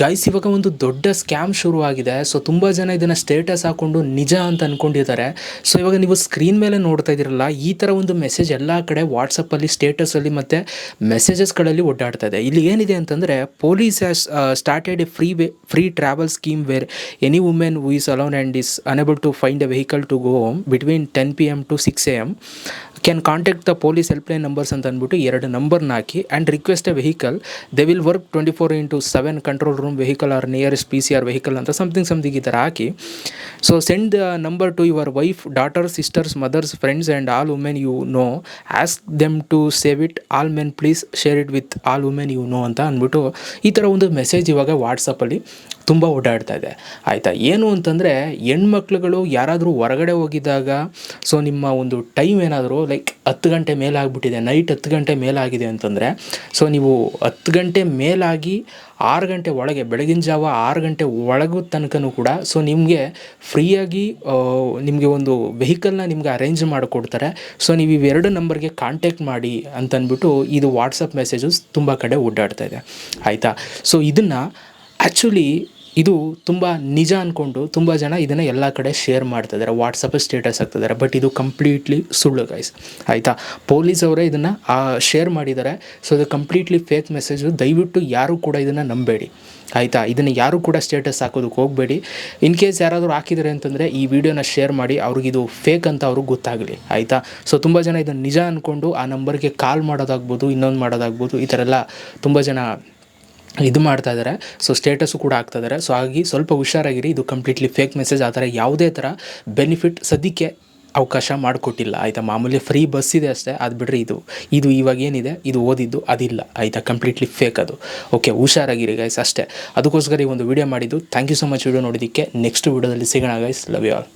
Guys ಇವಾಗ ಒಂದು ದೊಡ್ಡ ಸ್ಕ್ಯಾಮ್ ಶುರು ಆಗಿದೆ ಸೊ ತುಂಬ ಜನ ಇದನ್ನು ಸ್ಟೇಟಸ್ ಹಾಕೊಂಡು ನಿಜ ಅಂತ ಅನ್ಕೊಂಡಿದ್ದಾರೆ. ಸೊ ಇವಾಗ ನೀವು ಸ್ಕ್ರೀನ್ ಮೇಲೆ ನೋಡ್ತಾ ಇದ್ದೀರಲ್ಲ, ಈ ಥರ ಒಂದು ಮೆಸೇಜ್ ಎಲ್ಲ ಕಡೆ ವಾಟ್ಸಪ್ಪಲ್ಲಿ ಸ್ಟೇಟಸಲ್ಲಿ ಮತ್ತು ಮೆಸೇಜಸ್ಗಳಲ್ಲಿ ಓಡಾಡ್ತಾ ಇದೆ. ಇಲ್ಲಿ ಏನಿದೆ ಅಂತಂದರೆ police as started a free way free travel scheme where any women who is alone and is unable to find a vehicle to go home between ten P M to six A M can contact the police helpline numbers ಅಂತ ಅಂದ್ಬಿಟ್ಟು ಎರಡು ನಂಬರ್ನ ಹಾಕಿ and request a vehicle they will work twenty four into seven control room vehicle are nearest P C R vehicle ಅಂತ something something ಈ ಥರ ಹಾಕಿ. So send the number to your wife daughter sisters mothers friends and all women you know ask them to save it all men please share it with all women you know ಅಂತ ಅಂದ್ಬಿಟ್ಟು ಈ ಥರ ಒಂದು message ಇವಾಗ ವಾಟ್ಸಪ್ಪಲ್ಲಿ ತುಂಬ ಓಡಾಡ್ತಾ ಇದೆ. ಆಯಿತಾ? ಏನು ಅಂತಂದರೆ ಹೆಣ್ಮಕ್ಳುಗಳು ಯಾರಾದರೂ ಹೊರಗಡೆ ಹೋಗಿದ್ದಾಗ ಸೊ ನಿಮ್ಮ ಒಂದು ಟೈಮ್ ಏನಾದರೂ ಲೈಕ್ ಹತ್ತು ಗಂಟೆ ಮೇಲಾಗ್ಬಿಟ್ಟಿದೆ ನೈಟ್ ಹತ್ತು ಗಂಟೆ ಮೇಲಾಗಿದೆ ಅಂತಂದರೆ ಸೊ ನೀವು ಹತ್ತು ಗಂಟೆ ಮೇಲಾಗಿ ಆರು ಗಂಟೆ ಒಳಗೆ, ಬೆಳಗಿನ ಜಾವ ಆರು ಗಂಟೆ ಒಳಗೂ ತನಕನೂ ಕೂಡ ಸೊ ನಿಮಗೆ ಫ್ರೀಯಾಗಿ ನಿಮಗೆ ಒಂದು ವೆಹಿಕಲ್ನ ನಿಮ್ಗೆ ಅರೇಂಜ್ ಮಾಡಿಕೊಡ್ತಾರೆ. ಸೊ ನೀವು ಇವೆರಡು ನಂಬರ್ಗೆ ಕಾಂಟ್ಯಾಕ್ಟ್ ಮಾಡಿ ಅಂತಂದ್ಬಿಟ್ಟು ಇದು ವಾಟ್ಸಪ್ ಮೆಸೇಜಸ್ ತುಂಬ ಕಡೆ ಓಡಾಡ್ತಾ ಇದೆ. ಆಯಿತಾ? ಸೊ ಇದನ್ನು ಆ್ಯಕ್ಚುಲಿ ಇದು ತುಂಬ ನಿಜ ಅಂದ್ಕೊಂಡು ತುಂಬ ಜನ ಇದನ್ನು ಎಲ್ಲ ಕಡೆ ಶೇರ್ ಮಾಡ್ತಿದ್ದಾರೆ ವಾಟ್ಸಪ್ ಸ್ಟೇಟಸ್ ಹಾಕ್ತಿದ್ದಾರೆ ಬಟ್ ಇದು ಕಂಪ್ಲೀಟ್ಲಿ ಸುಳ್ಳು ಗೈಸ್ ಆಯಿತಾ? ಪೊಲೀಸ್ ಅವರೇ ಇದನ್ನು ಶೇರ್ ಮಾಡಿದ್ದಾರೆ ಸೊ ಇದು ಕಂಪ್ಲೀಟ್ಲಿ ಫೇಕ್ ಮೆಸೇಜು ದಯವಿಟ್ಟು ಯಾರೂ ಕೂಡ ಇದನ್ನು ನಂಬೇಡಿ. ಆಯಿತಾ? ಇದನ್ನು ಯಾರೂ ಕೂಡ ಸ್ಟೇಟಸ್ ಹಾಕೋದಕ್ಕೆ ಹೋಗಬೇಡಿ. ಇನ್ ಕೇಸ್ ಯಾರಾದರೂ ಹಾಕಿದ್ದಾರೆ ಅಂತಂದರೆ ಈ ವಿಡಿಯೋನ ಶೇರ್ ಮಾಡಿ, ಅವ್ರಿಗೆ ಇದು ಫೇಕ್ ಅಂತ ಅವ್ರಿಗೆ ಗೊತ್ತಾಗಲಿ. ಆಯಿತಾ? ಸೊ ತುಂಬ ಜನ ಇದನ್ನು ನಿಜ ಅಂದ್ಕೊಂಡು ಆ ನಂಬರ್ಗೆ ಕಾಲ್ ಮಾಡೋದಾಗ್ಬೋದು, ಇನ್ನೊಂದು ಮಾಡೋದಾಗ್ಬೋದು, ಈ ಥರ ಎಲ್ಲ ತುಂಬ ಜನ ಇದು ಮಾಡ್ತಾ ಇದ್ದಾರೆ ಸೊ ಸ್ಟೇಟಸ್ಸು ಕೂಡ ಆಗ್ತಾ ಇದ್ದಾರೆ ಸೊ ಹಾಗಾಗಿ ಸ್ವಲ್ಪ ಹುಷಾರಾಗಿರಿ. ಇದು ಕಂಪ್ಲೀಟ್ಲಿ ಫೇಕ್ ಮೆಸೇಜ್ ಆ ಥರ ಯಾವುದೇ ಥರ ಬೆನಿಫಿಟ್ ಸದ್ಯಕ್ಕೆ ಅವಕಾಶ ಮಾಡಿಕೊಟ್ಟಿಲ್ಲ. ಆಯಿತಾ? ಮಾಮೂಲಿ ಫ್ರೀ ಬಸ್ ಇದೆ ಅಷ್ಟೇ. ಅದು ಬಿಡ್ರಿ ಇದು. ಇದು ಇವಾಗ ಏನಿದೆ? ಇದು ಓದಿದ್ದು ಅದಿಲ್ಲ. ಆಯಿತಾ? ಕಂಪ್ಲೀಟ್ಲಿ ಫೇಕ್ ಅದು. ಓಕೆ ಹುಷಾರಾಗಿರಿ ಗೈಸ್ ಅಷ್ಟೇ. ಅದಕ್ಕೋಸ್ಕರ ಈ ಒಂದು ವಿಡಿಯೋ ಮಾಡಿದ್ದು. Thank you so much video ನೋಡಿದ್ದಕ್ಕೆ. ನೆಕ್ಸ್ಟ್ ವಿಡಿಯೋದಲ್ಲಿ ಸಿಗೋಣ ಗೈಸ್ ಲವ್ ಯು ಆಲ್